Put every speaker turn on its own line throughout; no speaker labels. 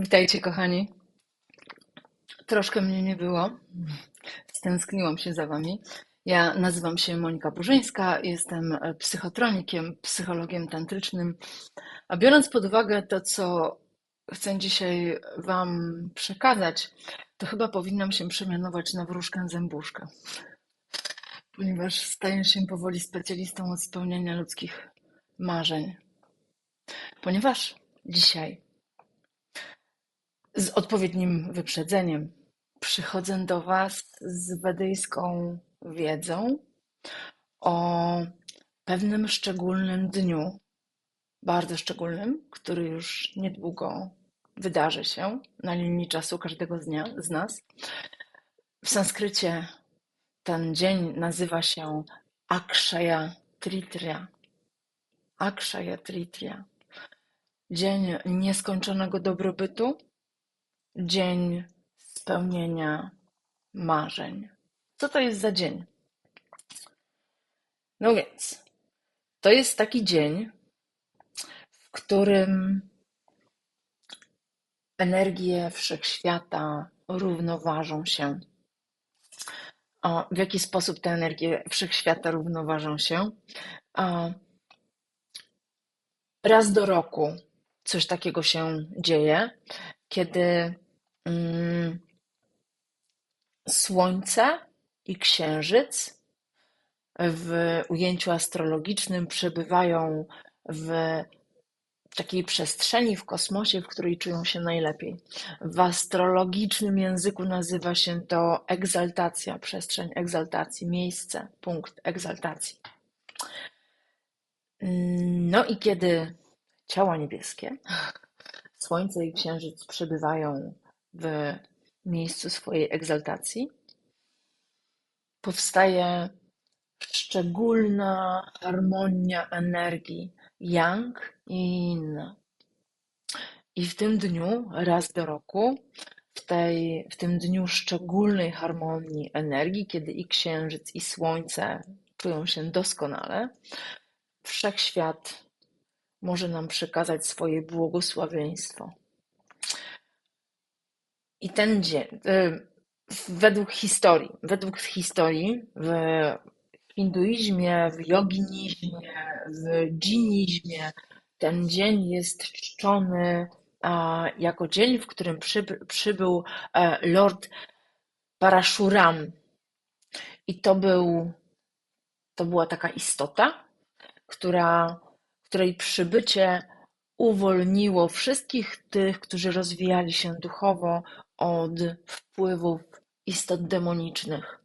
Witajcie, kochani. Troszkę mnie nie było. Stęskniłam się za wami. Ja nazywam się Monika Burzyńska, jestem psychotronikiem, psychologiem tantrycznym. A biorąc pod uwagę to, co chcę dzisiaj wam przekazać, to chyba powinnam się przemianować na wróżkę zębuszkę, ponieważ staję się powoli specjalistą od spełniania ludzkich marzeń. Ponieważ dzisiaj z odpowiednim wyprzedzeniem przychodzę do Was z wedyjską wiedzą o pewnym szczególnym dniu, bardzo szczególnym, który już niedługo wydarzy się na linii czasu każdego dnia, z nas. W sanskrycie ten dzień nazywa się Akshaya Tritiya. Akshaya Tritiya. Dzień nieskończonego dobrobytu, dzień spełnienia marzeń. Co to jest za dzień? No więc, to jest taki dzień, w którym energie wszechświata równoważą się. O, w jaki sposób te energie wszechświata równoważą się? O, raz do roku coś takiego się dzieje, kiedy mm, Słońce i Księżyc w ujęciu astrologicznym przebywają w takiej przestrzeni w kosmosie, w której czują się najlepiej. W astrologicznym języku nazywa się to egzaltacja, przestrzeń egzaltacji, miejsce, punkt egzaltacji. No i kiedy ciała niebieskie, Słońce i Księżyc przebywają w miejscu swojej egzaltacji, powstaje szczególna harmonia energii yang i yin. I w tym dniu, raz do roku, w, tej, w tym dniu szczególnej harmonii energii, kiedy i księżyc, i słońce czują się doskonale, wszechświat może nam przekazać swoje błogosławieństwo. I ten dzień, y, według historii, według historii w hinduizmie, w joginizmie, w dżinizmie ten dzień jest czczony jako dzień, w którym przybył e, Lord Parashuram. I to był, to była taka istota, która, której przybycie uwolniło wszystkich tych, którzy rozwijali się duchowo od wpływów istot demonicznych.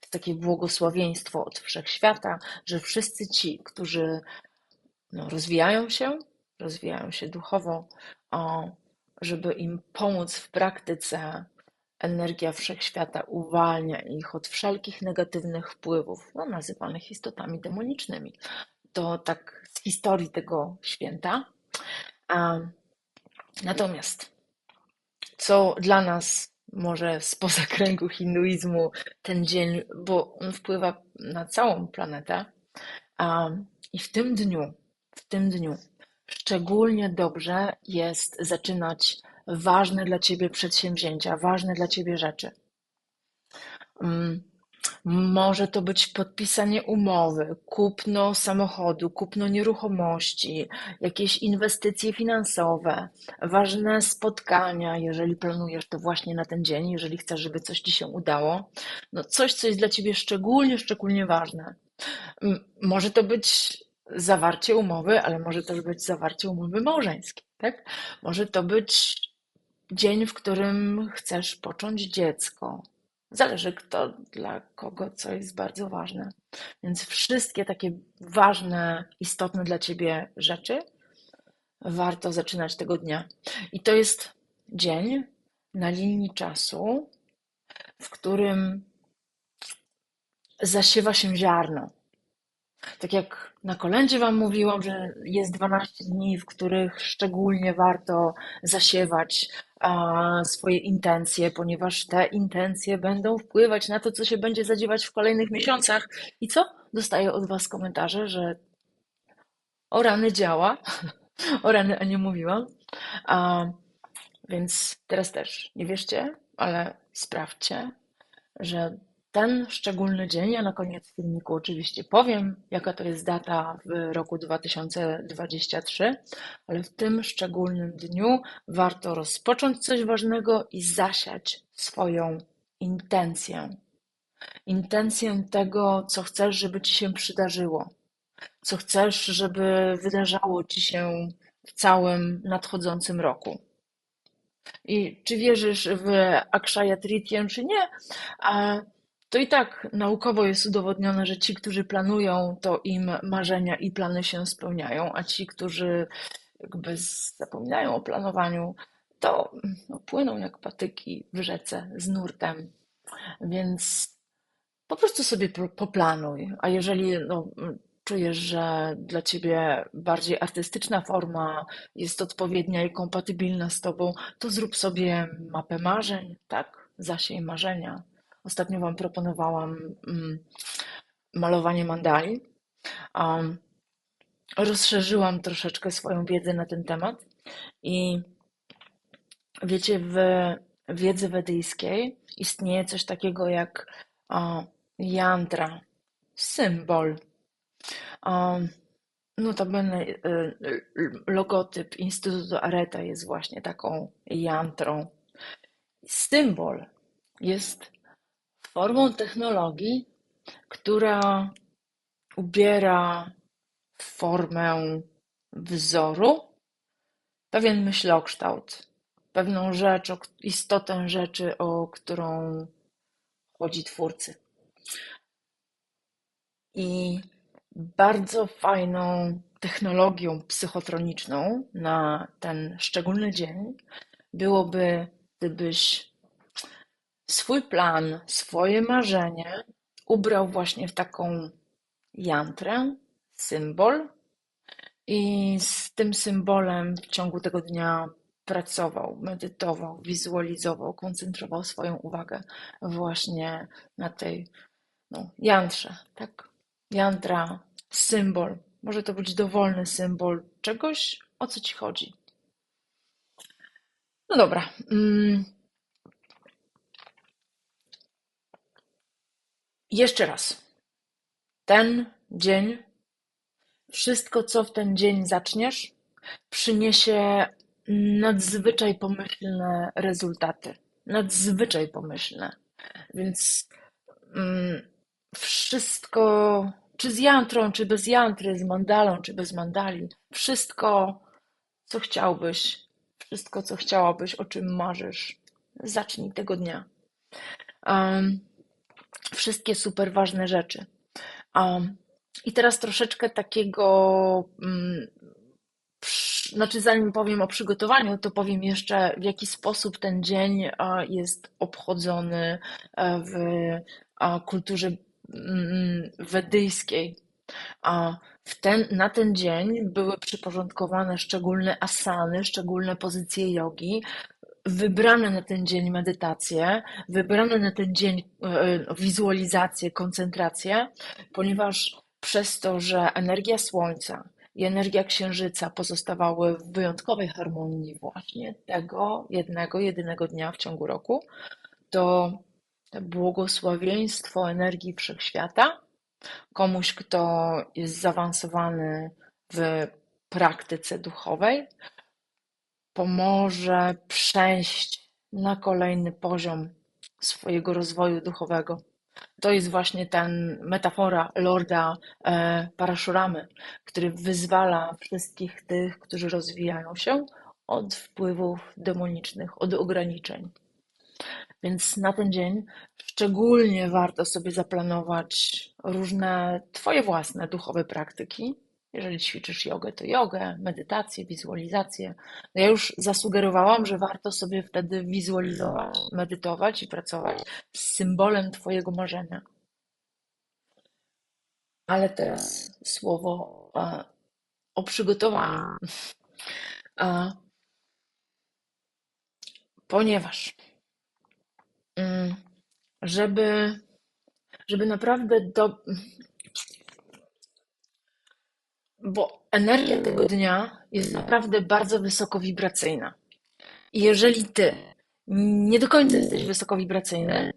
Jest takie błogosławieństwo od wszechświata, że wszyscy ci, którzy no, rozwijają się, rozwijają się duchowo, o, żeby im pomóc w praktyce, energia wszechświata uwalnia ich od wszelkich negatywnych wpływów, no, nazywanych istotami demonicznymi. To tak z historii tego święta. Natomiast co dla nas może spoza kręgu hinduizmu ten dzień, bo on wpływa na całą planetę. I w tym dniu, w tym dniu szczególnie dobrze jest zaczynać ważne dla ciebie przedsięwzięcia, ważne dla ciebie rzeczy. Może to być podpisanie umowy, kupno samochodu, kupno nieruchomości, jakieś inwestycje finansowe, ważne spotkania, jeżeli planujesz to właśnie na ten dzień, jeżeli chcesz, żeby coś ci się udało. No coś, co jest dla ciebie szczególnie, szczególnie ważne. Może to być zawarcie umowy, ale może też być zawarcie umowy małżeńskiej, tak? Może to być dzień, w którym chcesz począć dziecko, Zależy kto, dla kogo co jest bardzo ważne. Więc wszystkie takie ważne, istotne dla ciebie rzeczy warto zaczynać tego dnia. I to jest dzień na linii czasu, w którym zasiewa się ziarno. Tak jak na kolędzie Wam mówiłam, że jest 12 dni, w których szczególnie warto zasiewać swoje intencje, ponieważ te intencje będą wpływać na to, co się będzie zadziewać w kolejnych miesiącach. I co? Dostaję od Was komentarze, że o rany działa. o rany, a nie mówiłam. Więc teraz też nie wierzcie, ale sprawdźcie, że ten szczególny dzień, ja na koniec filmiku oczywiście powiem, jaka to jest data w roku 2023, ale w tym szczególnym dniu warto rozpocząć coś ważnego i zasiać swoją intencję. Intencję tego, co chcesz, żeby ci się przydarzyło, co chcesz, żeby wydarzało ci się w całym nadchodzącym roku. I czy wierzysz w Akshaya Tritię, czy nie, to i tak naukowo jest udowodnione, że ci, którzy planują, to im marzenia i plany się spełniają, a ci, którzy jakby zapominają o planowaniu, to no, płyną jak patyki w rzece z nurtem. Więc po prostu sobie poplanuj. A jeżeli no, czujesz, że dla ciebie bardziej artystyczna forma jest odpowiednia i kompatybilna z tobą, to zrób sobie mapę marzeń, tak? Zasiej marzenia. Ostatnio wam proponowałam mm, malowanie mandali. Um, rozszerzyłam troszeczkę swoją wiedzę na ten temat i wiecie, w wiedzy wedyjskiej istnieje coś takiego jak o, yantra, symbol Notabene y, y, logotyp Instytutu Areta jest właśnie taką jantrą. Symbol jest formą technologii, która ubiera formę wzoru, pewien myślokształt, pewną rzecz, istotę rzeczy, o którą chodzi twórcy. I bardzo fajną technologią psychotroniczną na ten szczególny dzień byłoby, gdybyś swój plan, swoje marzenie ubrał właśnie w taką jantrę, symbol i z tym symbolem w ciągu tego dnia pracował, medytował, wizualizował, koncentrował swoją uwagę właśnie na tej no, jantrze, tak? Jantra symbol. Może to być dowolny symbol czegoś, o co ci chodzi. No dobra. Mm. Jeszcze raz. Ten dzień, wszystko co w ten dzień zaczniesz, przyniesie nadzwyczaj pomyślne rezultaty. Nadzwyczaj pomyślne. Więc mm, wszystko czy z jantrą, czy bez jantry, z mandalą, czy bez mandali. Wszystko, co chciałbyś, wszystko, co chciałabyś, o czym marzysz, zacznij tego dnia. Um, wszystkie super ważne rzeczy. Um, I teraz troszeczkę takiego, um, znaczy zanim powiem o przygotowaniu, to powiem jeszcze, w jaki sposób ten dzień jest obchodzony e, w kulturze Mm, wedyjskiej. A ten, na ten dzień były przyporządkowane szczególne asany, szczególne pozycje jogi, wybrane na ten dzień medytacje, wybrane na ten dzień e, wizualizacje, koncentracje, ponieważ przez to, że energia Słońca i energia Księżyca pozostawały w wyjątkowej harmonii właśnie tego jednego, jedynego dnia w ciągu roku, to błogosławieństwo energii wszechświata komuś, kto jest zaawansowany w praktyce duchowej, pomoże przejść na kolejny poziom swojego rozwoju duchowego. To jest właśnie ten metafora Lorda e, który wyzwala wszystkich tych, którzy rozwijają się od wpływów demonicznych, od ograniczeń. Więc na ten dzień szczególnie warto sobie zaplanować różne Twoje własne duchowe praktyki. Jeżeli ćwiczysz jogę, to jogę, medytację, wizualizację. No ja już zasugerowałam, że warto sobie wtedy wizualizować, medytować i pracować z symbolem Twojego marzenia. Ale teraz słowo o przygotowaniu. Ponieważ Mm, żeby, żeby naprawdę do. Bo energia tego dnia jest naprawdę bardzo wysoko wibracyjna. I jeżeli ty nie do końca jesteś wysokowibracyjny,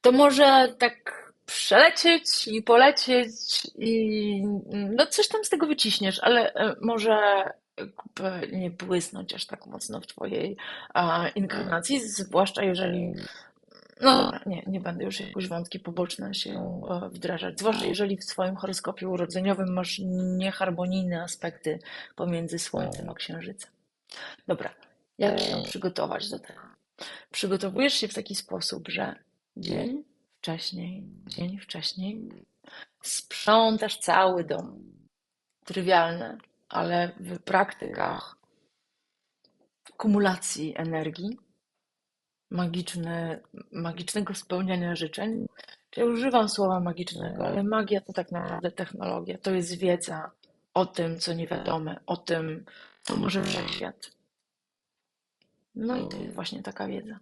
to może tak przelecieć i polecieć i no coś tam z tego wyciśniesz, ale e, może nie błysnąć aż tak mocno w twojej inkarnacji, zwłaszcza jeżeli no dobra, nie, nie będę już jakoś wątki poboczne się e, wdrażać. Zwłaszcza jeżeli w swoim horoskopie urodzeniowym masz nieharmonijne aspekty pomiędzy Słońcem a Księżycem. Dobra, jak się przygotować do tego? Przygotowujesz się w taki sposób, że dzień wcześniej, dzień wcześniej sprzątasz cały dom. Trywialne, ale w praktykach kumulacji energii magiczne, magicznego spełniania życzeń. Ja używam słowa magicznego, ale magia to tak naprawdę technologia. To jest wiedza o tym, co niewiadome, o tym, co może wszechświat. No i to jest właśnie taka wiedza.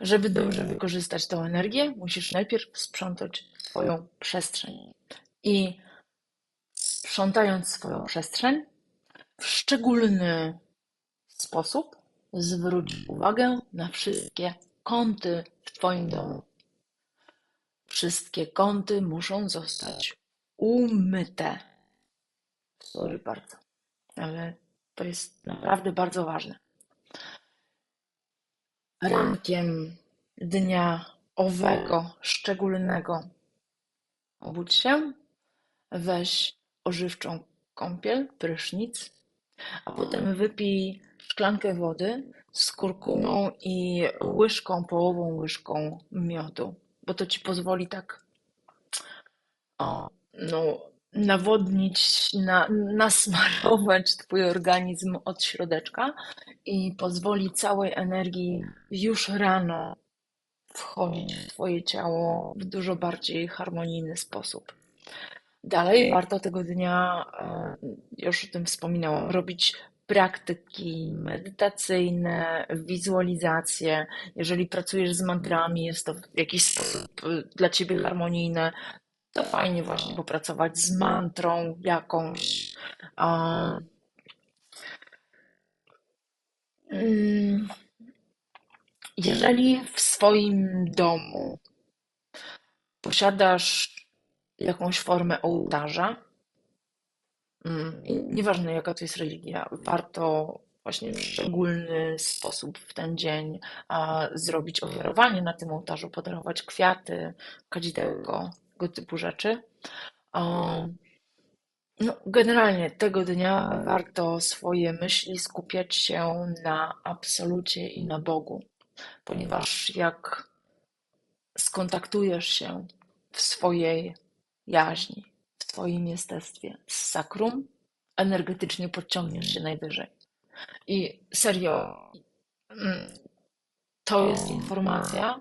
Żeby dobrze wykorzystać tą energię, musisz najpierw sprzątać swoją przestrzeń. I sprzątając swoją przestrzeń w szczególny sposób, Zwróć uwagę na wszystkie kąty w Twoim domu. Wszystkie kąty muszą zostać umyte. Sorry bardzo, ale to jest naprawdę bardzo ważne. Rankiem dnia owego, szczególnego, obudź się, weź ożywczą kąpiel, prysznic, a potem wypij szklankę wody z kurkumą i łyżką, połową łyżką miodu, bo to ci pozwoli tak o, no, nawodnić, na, nasmarować twój organizm od środeczka i pozwoli całej energii już rano wchodzić w twoje ciało w dużo bardziej harmonijny sposób. Dalej warto tego dnia, e, już o tym wspominałam, robić praktyki medytacyjne, wizualizacje. Jeżeli pracujesz z mantrami, jest to w jakiś sposób y, dla ciebie harmonijne, to fajnie właśnie popracować z mantrą jakąś. Mm, jeżeli w swoim domu posiadasz jakąś formę ołtarza, Mm, nieważne jaka to jest religia, warto właśnie w szczególny sposób w ten dzień a, zrobić ofiarowanie na tym ołtarzu, podarować kwiaty, kadzidełko, tego typu rzeczy. no, generalnie tego dnia warto swoje myśli skupiać się na absolucie i na Bogu, ponieważ jak skontaktujesz się w swojej jaźni, swoim jestestwie z sakrum, energetycznie podciągniesz się najwyżej. I serio, mm, to jest informacja,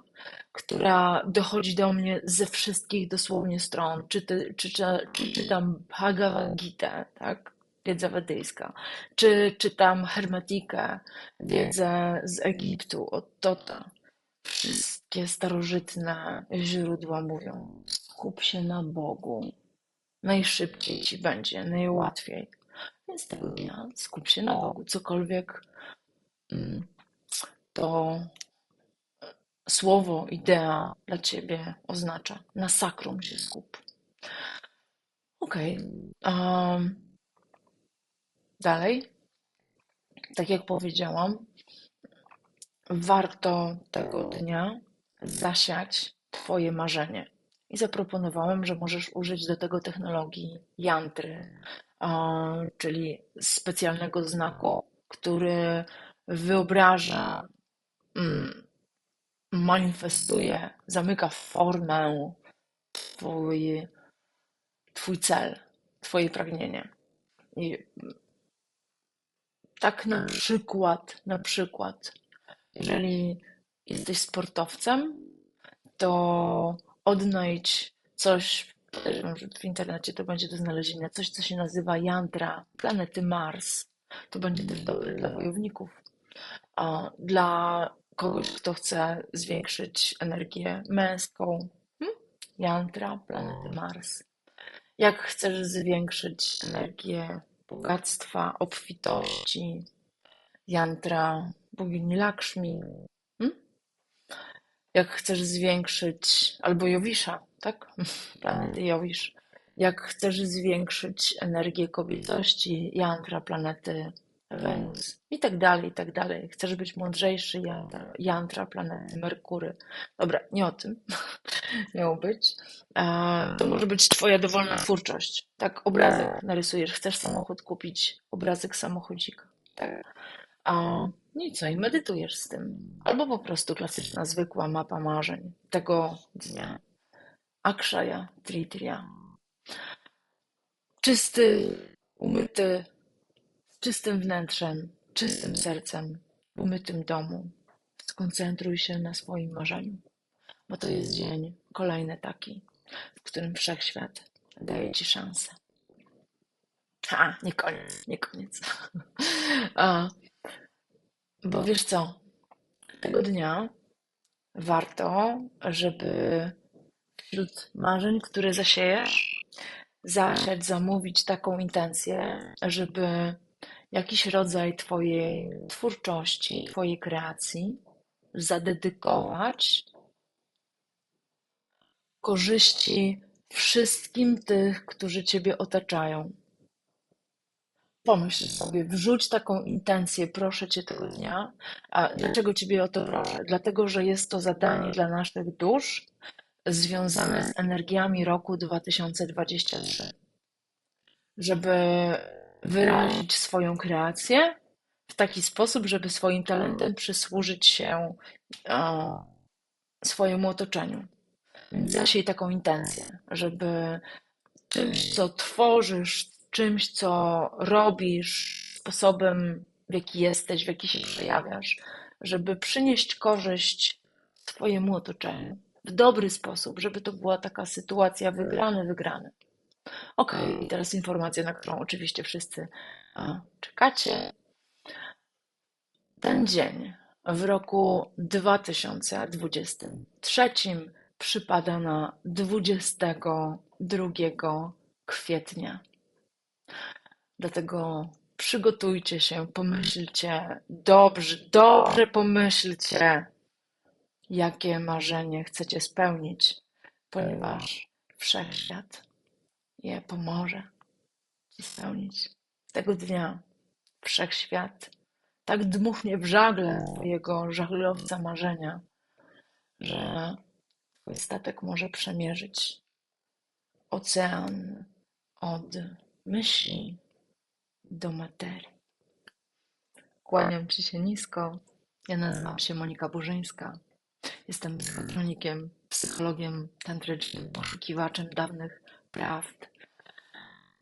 która dochodzi do mnie ze wszystkich dosłownie stron. Czy, ty, czy, czy, czy czytam Bhagavad Gita, tak? Wiedza wedyjska, czy czytam Hermetikę, wiedzę z Egiptu, od Tota. Wszystkie starożytne źródła mówią: skup się na Bogu, najszybciej ci będzie, najłatwiej. Więc tego dnia skup się na Bogu, cokolwiek mm, to słowo, idea dla ciebie oznacza. Na sakrum się skup. Okej. Okay. Um, dalej. Tak jak powiedziałam, warto tego dnia zasiać Twoje marzenie i zaproponowałem, że możesz użyć do tego technologii jantry, czyli specjalnego znaku, który wyobraża, mm, manifestuje, zamyka formę twój, twój cel, twoje pragnienie. I tak na przykład, na przykład, jeżeli jesteś sportowcem, to odnajdź coś, w internecie to będzie do znalezienia, coś, co się nazywa Yantra planety Mars. To będzie też dobre dla wojowników. A dla kogoś, kto chce zwiększyć energię męską, hmm? Yantra planety Mars. Jak chcesz zwiększyć energię bogactwa, obfitości, jantra bogini Lakshmi. Jak chcesz zwiększyć, albo Jowisza, tak? Planety Jowisz. Jak chcesz zwiększyć energię kobiecości, jantra planety Wenus i tak dalej, i tak dalej. Chcesz być mądrzejszy, jantra, jantra planety Merkury. Dobra, nie o tym miało być. To może być twoja dowolna twórczość. Tak, obrazek narysujesz, chcesz samochód kupić, obrazek samochodzika. Tak. No i co, i medytujesz z tym. Albo po prostu klasyczna, zwykła mapa marzeń tego dnia. Akshaya Tritya. Czysty, umyty, z czystym wnętrzem, czystym sercem, w umytym domu. Skoncentruj się na swoim marzeniu, bo to jest dzień kolejny taki, w którym wszechświat daje ci szansę. A, nie koniec, nie koniec. A, bo wiesz co, tego dnia warto, żeby wśród marzeń, które zasiejesz, zasiać, zamówić taką intencję, żeby jakiś rodzaj Twojej twórczości, Twojej kreacji zadedykować korzyści wszystkim tych, którzy Ciebie otaczają. Pomyśl sobie, wrzuć taką intencję, proszę Cię tego dnia. A dlaczego Ciebie o to proszę? Dlatego, że jest to zadanie dla naszych dusz związane z energiami roku 2023. Żeby wyrazić swoją kreację w taki sposób, żeby swoim talentem przysłużyć się e, swojemu otoczeniu. Zasiej taką intencję, żeby czymś, co tworzysz, czymś, co robisz, sposobem, w jaki jesteś, w jaki się przejawiasz, żeby przynieść korzyść Twojemu otoczeniu w dobry sposób, żeby to była taka sytuacja wygrany, wygrany. Ok, i teraz informacja, na którą oczywiście wszyscy czekacie. Ten dzień w roku 2023 przypada na 22 kwietnia. Dlatego przygotujcie się, pomyślcie. Dobrze, dobrze pomyślcie, jakie marzenie chcecie spełnić, ponieważ wszechświat je pomoże ci spełnić. Tego dnia wszechświat tak dmuchnie w żagle twojego żaglowca marzenia, że twój statek może przemierzyć ocean od myśli do materii. Kłaniam Ci się nisko. Ja nazywam się Monika Burzyńska. Jestem psychotronikiem, psychologiem tantrycznym, poszukiwaczem dawnych prawd.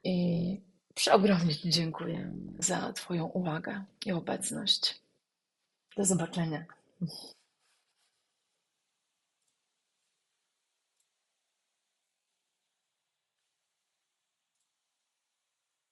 I przeogromnie Ci dziękuję za Twoją uwagę i obecność. Do zobaczenia.